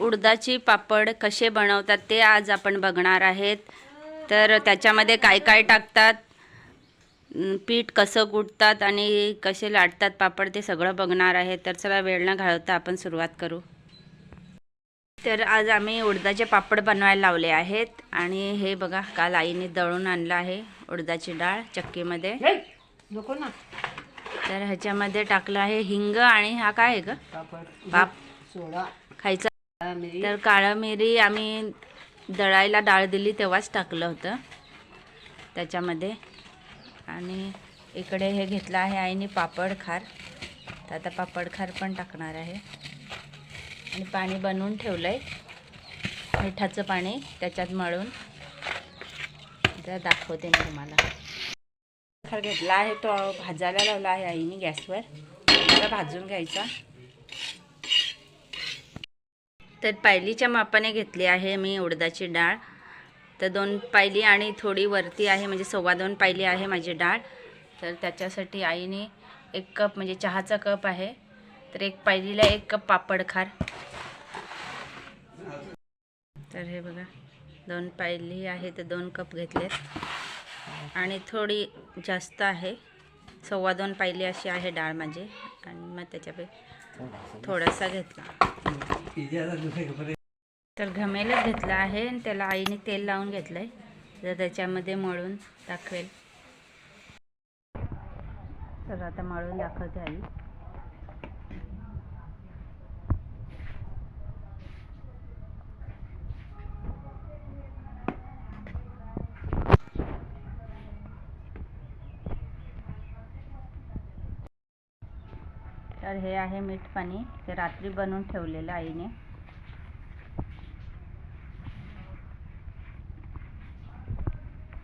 उडदाची पापड कसे बनवतात ते आज आपण बघणार आहेत. तर त्याच्यामध्ये काय काय टाकतात पीठ कसं कुटतात आणि कसे लाटतात पापड ते सगळं बघणार आहे. तर चला वेळ न घालवता आपण सुरुवात करू. तर आज आम्ही उडदाचे पापड बनवायला लावले आहेत आणि हे बघा काल आईने दळून आणलं आहे उडदाची डाळ चक्कीमध्ये. तर ह्याच्यामध्ये टाकलं आहे हिंग आणि हा काय आहे ग? पाप. सोडा. खायचा तर काळा मिरी आम्ही दळायला डाळ दिली तेव्हाच टाकलं होतं. त्याच्यामध्ये. आणि इकडे हे घेतलं आहे आईने पापड खार. तर आता पापड खार पण टाकणार आहे. आणि पाणी बनवून ठेवलं आहे मिठाचं पाणी त्याच्यात मळून. जर दाखवते मी तुम्हाला. खार घेतला आहे तो भाजायला लावला आहे आईने गॅसवर. त्याला भाजून घ्यायचा. तर पायलीच्या मापाने घेतली आहे मी उडदाची डाळ. तर दोन पायली आणि थोडी वरती आहे म्हणजे सव्वा दोन पायली आहे माझी डाळ. तर त्याच्यासाठी आईने एक कप म्हणजे चहाचा कप आहे. तर एक पायलीला एक कप पापड खार. तर हे बघा दोन पायली आहे तर दोन कप घेतलेत. आणि थोडी जास्त आहे. सव्वा दोन पायली अशी आहे डाळ माझी. आणि मग त्याच्यापैकी थोडासा घेतला. तर घमेलच घेतला आहे आणि त्याला आईने तेल लावून घेतलंय. तर त्याच्यामध्ये मळून दाखवेल. तर आता मळून दाखवते आई. तर हे आहे मीठ पाणी ते रात्री बनवून ठेवलेलं आईने.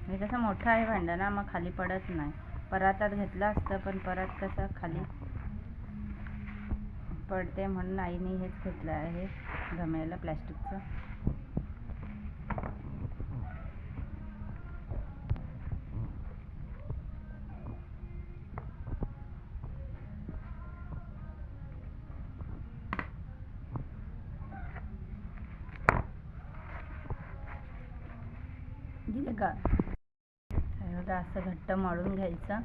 हे कसं मोठं आहे भांडं ना मग खाली पडत नाही. परातात घेतलं असतं पण परत कसं खाली पडते म्हणून आईने हेच घेतलं आहे घमेलं प्लॅस्टिकचं. दिलं का? बघा असं घट्ट मळून घ्यायचं.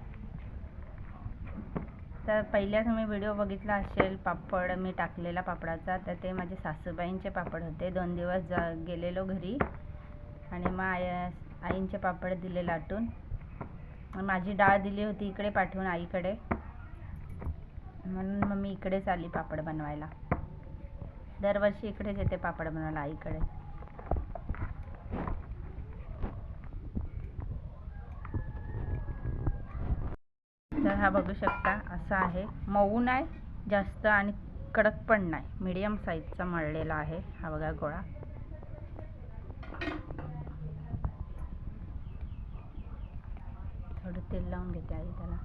तर पहिल्याच मी व्हिडिओ बघितला असेल पापड मी टाकलेला पापडाचा. तर ते माझे सासूबाईंचे पापड होते. दोन दिवस जा गेलेलो घरी. आणि मग आई आईंचे पापड दिले लाटून. मग माझी डाळ दिली होती इकडे पाठवून आईकडे. म्हणून मग मी इकडेच आली पापड बनवायला. दरवर्षी इकडेच येते पापड बनवायला आईकडे. तर हा बघू शकता असा आहे. मऊ नाही जास्त आणि कडक पण नाही. मीडियम साईजचा मळलेला आहे हा बघा गोळा. थोडं तेल लावून घेते आई त्याला.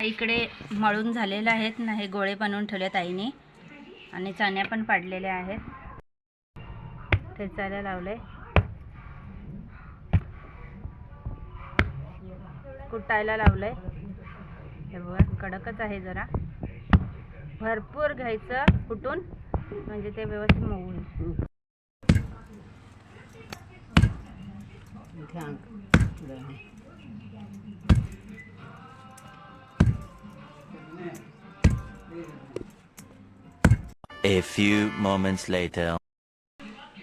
इकडे मळून झालेले आहेत ना हे गोळे बनवून ठेवलेत आईने. आणि चण्या पण पाडलेल्या आहेत. ठेचायला लावले. कुटायला लावलंय हे बघा कडकच आहे जरा. भरपूर घ्यायचं कुटून म्हणजे ते व्यवस्थित मऊ होईल. A few moments later.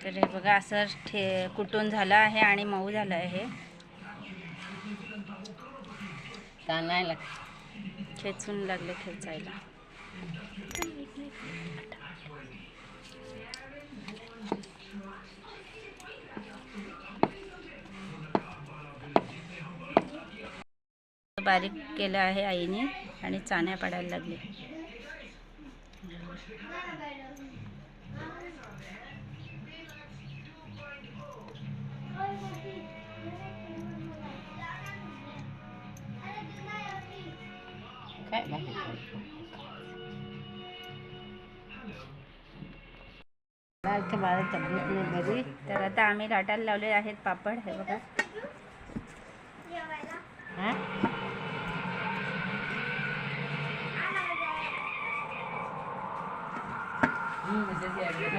तर हे बघा असं ठे कुटून झालं आहे आणि मऊ झालं आहे. ताणायला खेचून लागले खेचायला. बारीक केलं आहे आईने आणि चाण्या पडायला लागले. इथे माझ्या तब्येत नाही बरी. तर आता आम्ही लाटायला लावले आहेत पापड हे बघा.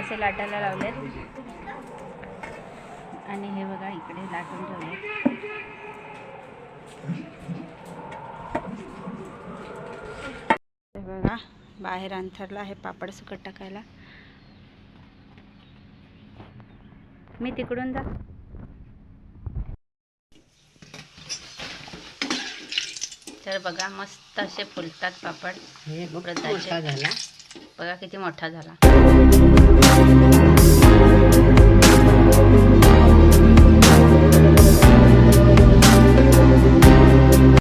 असे लाटायला लावलेत. आणि हे बघा इकडे लाटून ठेवले बघा बाहेर अंथरला हे पापड सुकट टाकायला. मी तिकडून जा. तर बघा मस्त असे फुलतात पापड. हे झाला. बघा किती मोठा झाला.